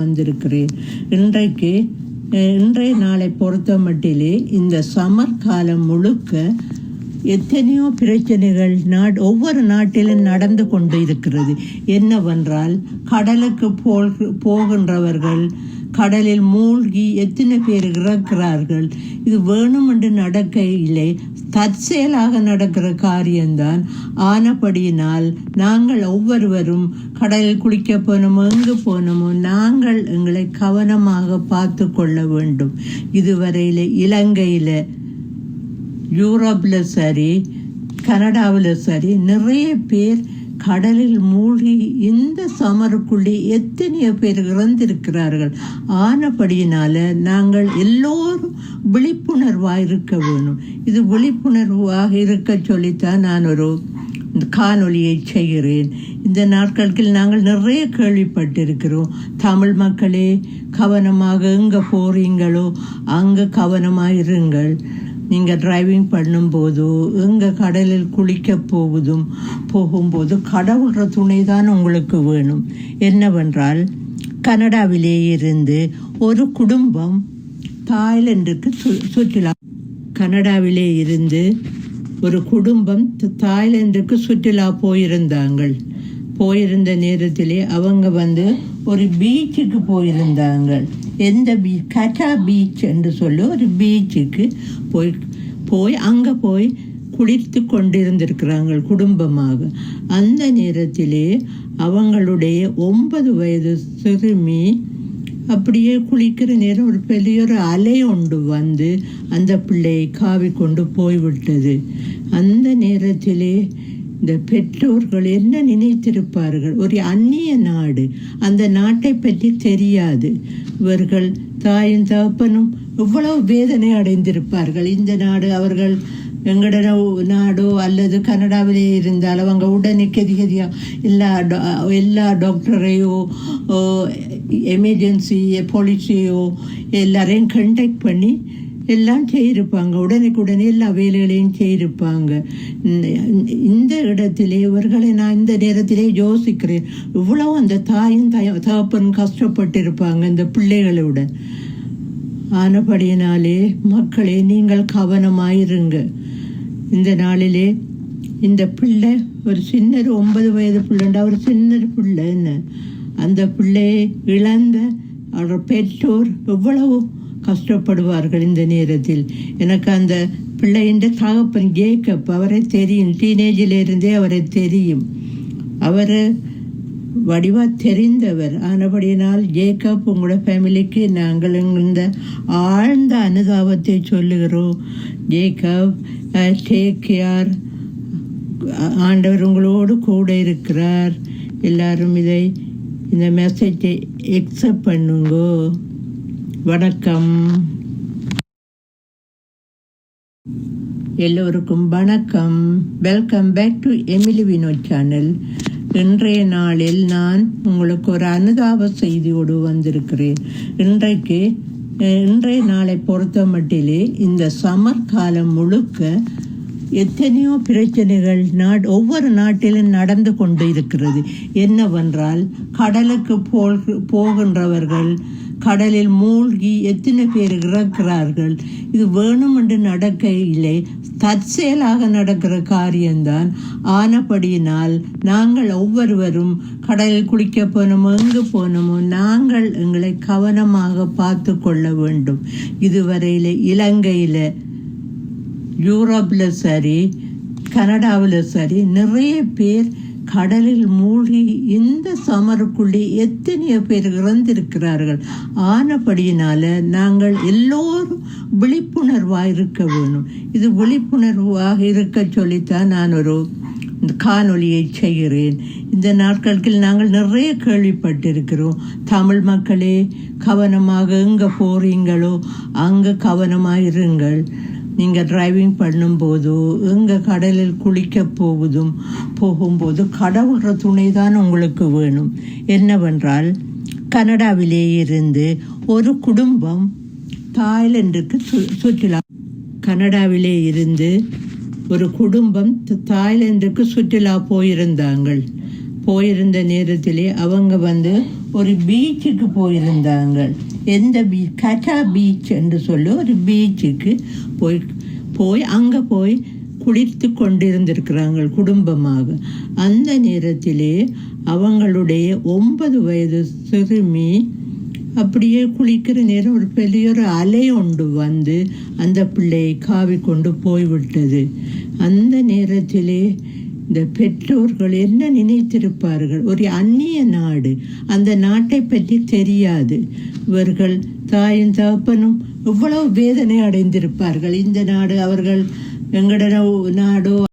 வந்திருக்கிறேன். இன்றைக்கு இன்றைய நாளை பொறுத்த மட்டிலே இந்த சமர் காலம் முழுக்க எத்தனையோ பிரச்சனைகள் நாட் ஒவ்வொரு நாட்டிலும் நடந்து கொண்டு இருக்கிறது. என்னவென்றால் கடலுக்கு போகின்றவர்கள் கடலில் மூழ்கி எத்தனை பேர் இறக்கிறார்கள்? இது வேணுமென்று இல்லை தற்செயலாக நடக்கிற காரியம்தான். ஆனபடியினால் நாங்கள் ஒவ்வொருவரும் கடலில் குளிக்க போனோமோ எங்கு போனோமோ நாங்கள் எங்களை கவனமாக பார்த்து கொள்ள வேண்டும். இதுவரையில் இலங்கையில் யூரோப்பில் சரி கனடாவில் சரி நிறைய பேர் கடலில் மூழ்கி இந்த சமருக்குள்ளே எத்தனையோ பேர் இறந்திருக்கிறார்கள். ஆனபடியினால நாங்கள் எல்லோரும் விழிப்புணர்வாக இருக்க வேணும் இது விழிப்புணர்வாக இருக்க சொல்லித்தான் நான் ஒரு காணொலியை செய்கிறேன். இந்த நாட்களுக்கு நாங்கள் நிறைய கேள்விப்பட்டிருக்கிறோம். தமிழ் மக்களே கவனமாக எங்கே போகிறீங்களோ அங்கே கவனமாக இருங்கள். நீங்கள் டிரைவிங் பண்ணும்போது எங்கள் கடலில் குளிக்க போவதும் போகும்போது கடவுள்ற துணை தான் உங்களுக்கு வேணும். என்னவென்றால் கனடாவிலே இருந்து ஒரு குடும்பம் தாய்லாந்துக்கு சு சுற்றுலா கனடாவிலே இருந்து ஒரு குடும்பம் தாய்லாந்துக்கு சுற்றுலா போயிருந்தாங்கள். போயிருந்த நேரத்திலே அவங்க வந்து ஒரு பீச்சுக்கு போயிருந்தாங்க எந்த பீச் கட்டா பீச் என்று சொல்லி ஒரு பீச்சுக்கு போய் போய் அங்கே போய் குளித்து கொண்டிருந்திருக்கிறாங்க குடும்பமாக. அந்த நேரத்திலே அவங்களுடைய ஒன்பது வயது சிறுமி அப்படியே குளிக்கிற நேரம் ஒரு பெரிய ஒரு அலை ஒன்று வந்து அந்த பிள்ளையை காவி கொண்டு போய்விட்டது. அந்த நேரத்திலே இந்த பெற்றோர்கள் என்ன நினைத்திருப்பார்கள்? ஒரு அந்நிய நாடு அந்த நாட்டை பற்றி தெரியாது. இவர்கள் தாயும் தகப்பனும் எவ்வளவு வேதனை அடைந்திருப்பார்கள். இந்த நாடு அவர்கள் எங்கட நாடோ அல்லது கனடாவிலே இருந்தால் அவங்க உடனே கெதிகதியாக எல்லா டா- எல்லா டாக்டரையோ எமர்ஜென்சி போலீஸையோ எல்லாரையும் கண்டக்ட் பண்ணி எல்லாம் செய்திருப்பாங்க உடனுக்குடனே எல்லா வேலைகளையும் செய்திருப்பாங்க இந்த- இந்த இடத்திலே இவர்களை நான் இந்த நேரத்திலே யோசிக்கிறேன். இவ்வளவு அந்த தாயும் தய தகப்பன் கஷ்டப்பட்டிருப்பாங்க இந்த பிள்ளைகளோட. ஆனபடியினாலே மக்களே நீங்கள் கவனமாயிருங்க. இந்த நாளிலே இந்த பிள்ளை ஒரு சின்ன ஒரு ஒன்பது வயது பிள்ளைண்டா ஒரு சின்ன பிள்ளைன்னு அந்த பிள்ளையை இழந்த அவர் பெற்றோர் எவ்வளவு கஷ்டப்படுவார்கள் இந்த நேரத்தில். எனக்கு அந்த பிள்ளையின் தகப்பன் ஜேக்கப் அவரை தெரியும். டீனேஜிலிருந்தே அவரை தெரியும். அவர் வடிவா தெரிந்தவர். ஆனபடியினால் ஜேக்கப் உங்களோட ஃபேமிலிக்கு நாங்கள் இந்த ஆழ்ந்த அனுதாபத்தை சொல்லுகிறோம். ஜேக்கப் டேக் கேர் ஆண்டவர் உங்களோடு கூட இருக்கிறார். எல்லாரும் இதை இந்த மெசேஜை எக்ஸப்ட் பண்ணுங்கோ. வணக்கம். எல்லோருக்கும் வணக்கம். Welcome back to Emily Vinod channel இன்றைய நாளில் நான் உங்களுக்கு ஒரு அனுதாப செய்தியோடு வந்திருக்கிறேன். இன்றைக்கு இன்றைய நாளை பொறுத்த மட்டிலே இந்த சமர் காலம் முழுக்க எத்தனையோ பிரச்சனைகள் நாட் ஒவ்வொரு நாட்டிலும் நடந்து கொண்டு இருக்கிறது. என்னவென்றால் கடலுக்கு போல் போகின்றவர்கள் கடலில் மூழ்கி எத்தனை பேர் இறக்கிறார்கள்? இது வேணுமென்று இல்லை தற்செயலாக நடக்கிற காரியம்தான். ஆனபடியினால் நாங்கள் ஒவ்வொருவரும் கடலில் குளிக்க போனோமோ எங்கு போனோமோ நாங்கள் எங்களை கவனமாக பார்த்து கொள்ள வேண்டும். இதுவரையில் இலங்கையில் யூரோப்பில் சரி கனடாவில் சரி நிறைய பேர் கடலில் மூழ்கி இந்த சமருக்குள்ளே எத்தனையோ பேர் இறந்திருக்கிறார்கள். ஆனபடியினால நாங்கள் எல்லோரும் விழிப்புணர்வாக இருக்க வேணும் இது விழிப்புணர்வாக இருக்க சொல்லித்தான் நான் ஒரு இந்த காணொலியை செய்கிறேன். இந்த நாட்களுக்கு நாங்கள் நிறைய கேள்விப்பட்டிருக்கிறோம். தமிழ் மக்களே கவனமாக எங்கே போகிறீங்களோ அங்கே கவனமாக இருங்கள் நீங்கள் டிரைவிங் பண்ணும்போதோ எங்கே கடலில் குளிக்க போவதும் போகும்போது கடவுள்ற துணை தான் உங்களுக்கு வேணும். என்னவென்றால் கனடாவிலே இருந்து ஒரு குடும்பம் தாய்லாந்துக்கு சு சுற்றுலா கனடாவிலே இருந்து ஒரு குடும்பம் தாய்லாந்துக்கு சுற்றுலா போயிருந்தாங்க போயிருந்த நேரத்திலே அவங்க வந்து ஒரு பீச்சுக்கு போயிருந்தாங்க எந்த பீச் கச்சா பீச் என்று சொல்லி ஒரு பீச்சுக்கு போய் போய் அங்கே போய் குளித்து கொண்டிருந்திருக்கிறாங்க குடும்பமாக. அந்த நேரத்திலே அவங்களுடைய ஒன்பது வயது சிறுமி அப்படியே குளிக்கிற நேரம் ஒரு பெரிய ஒரு அலை ஒன்று வந்து அந்த பிள்ளையை காவி கொண்டு போய்விட்டது. அந்த நேரத்திலே இந்த பெற்றோர்கள் என்ன நினைத்திருப்பார்கள்? ஒரு அந்நிய நாடு அந்த நாட்டை பற்றி தெரியாது. இவர்கள் தாயும் தகப்பனும் எவ்வளவு வேதனை அடைந்திருப்பார்கள். இந்த நாடு அவர்கள் எங்கட நாடோ